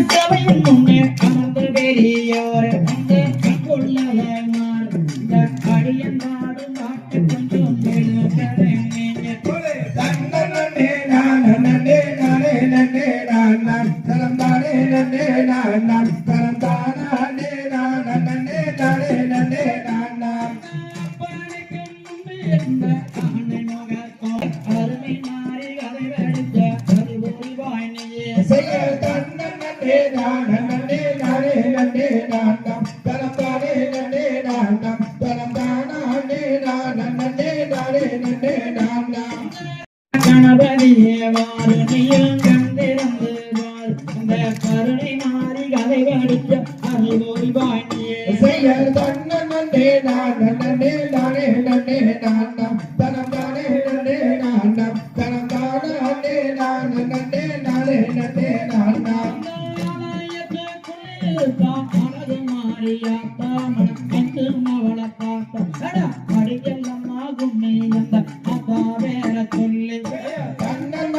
അന്തവനും മുന്നിൽ അന്തപെരിയോർ അന്ത நானே நான் கணபதியே வாரணியில் கண்டிருந்து அந்த கருணை மாறி கலை வடிக்க அறிவுரி வாய்னியே செய்ய தன்னே நான் நன்னே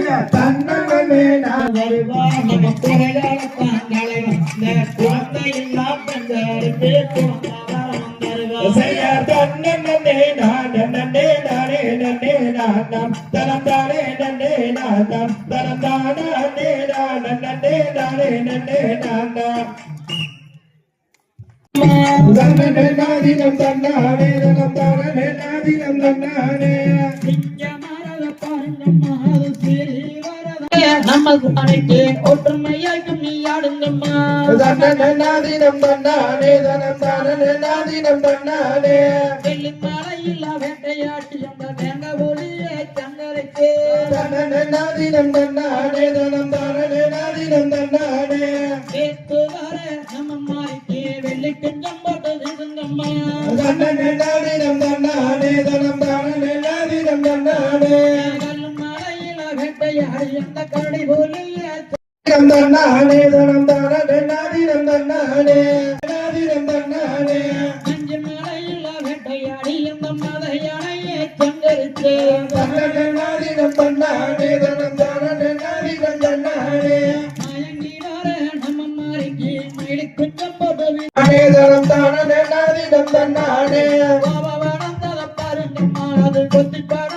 தருவான் தன்னே நான் வருவா நம்ம குறைகாலத்தான் குழந்தையில்லா பெண்களுக்கு தன்னே நான் நன்னே நானே நன்னே நான் தரம் தானே நன்னே நான் தானே நான் நன்னே நானே நன்னே தன்னே நாதினம் தன்னானே தனம் தானே நாதினம் தன்னானே நம்ம அனைத்து ஒற்றுமையாக்கும் நீ ஆடுங்கம்மா. தன்னே நாதினம் தன்னானே தனம் தானே நாதினம் தன்னானே மலையில் வேட்டையாட்டி அந்த தேங்க ஒளிய சங்கரைக்கு தன்னே நாதினம் தன்னானே தனம் தானே நாதினம் தன்னானே தன்னானே தனம் தானே நாதினம் தன்னானே நாதினம் தன்னானே அஞ்சு மலையில் வேட்டையாடி அந்த மத யானையை சங்கரித்து தன்னே நாதினம் தன்னானே தனம் தானே நாதினம் தன்னானே மயங்கி வர நம்ம மாறிக்கு மயிலி குஞ்சம் போட்டு நானே தனம் தானே நாதினம் தன்னானே பாபா வளர்ந்தத பாருங்கம்மா அது கொத்தி பறந்தத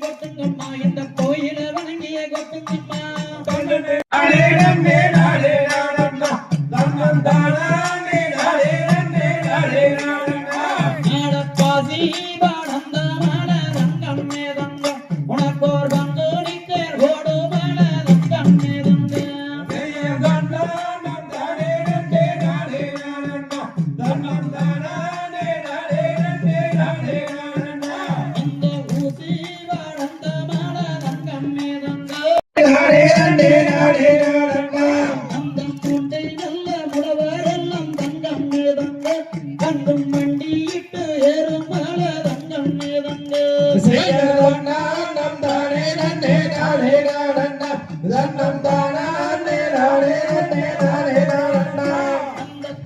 கொட்டுங்கம்மா. இந்த கோயில வணங்கிய கொட்டுங்கம்மா. மேதங்க கண்டும் மண்டியிட்டு ஏறும் மல தங்கம் மேதங்க செய்யதன்னம் தானே நன்னே நானே நானண்ணா. தன்னம் தானே நானே நன்னே நானே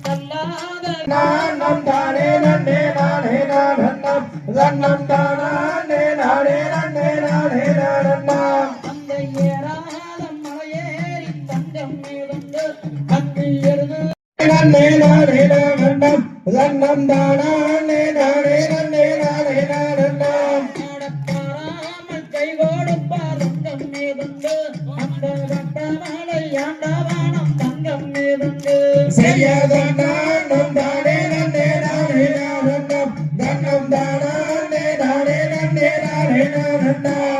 தள்ளாத நானம் தானே நன்னே நானே நானண்ணம் தன்னம் தானே நானே நன்னே நானே நானண்ணா. அந்த தன்னம் தானே நானே நன்னே நானே நானண்ணம் பாராமல் கை கொடுப்பார் தங்கம் மேதங்க அந்த வட்டமலை ஆண்டவானம் தங்கம் மேதங்க செய்யதன்னம் தானே நன்னே நானே நானண்ணம் தன்னம் தானே நானே நன்னே நானே நானே.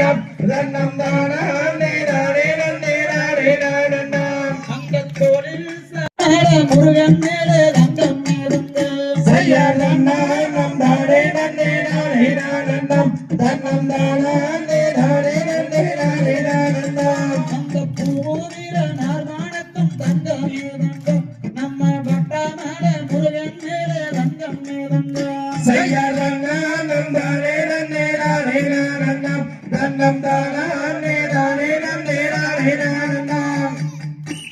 நானண்ணம் நன்னம் தானே நானே நன்னே நானே நானண்ணம் அந்த தோளில் சார முருகன் மேலே தங்கம் மேலுங்க செய்யதண்ணம் தானே நன்னே நானே நானண்ணம் நன்னம் தானே நானே நன்னே நானே நானண்ணம் அந்த பூவிர நார்மானத்தும் தங்கம் மேலுங்க நம்ம பட்டாமல முருகன் மேலே தங்கம் மேலுங்க செய்யதண்ணம்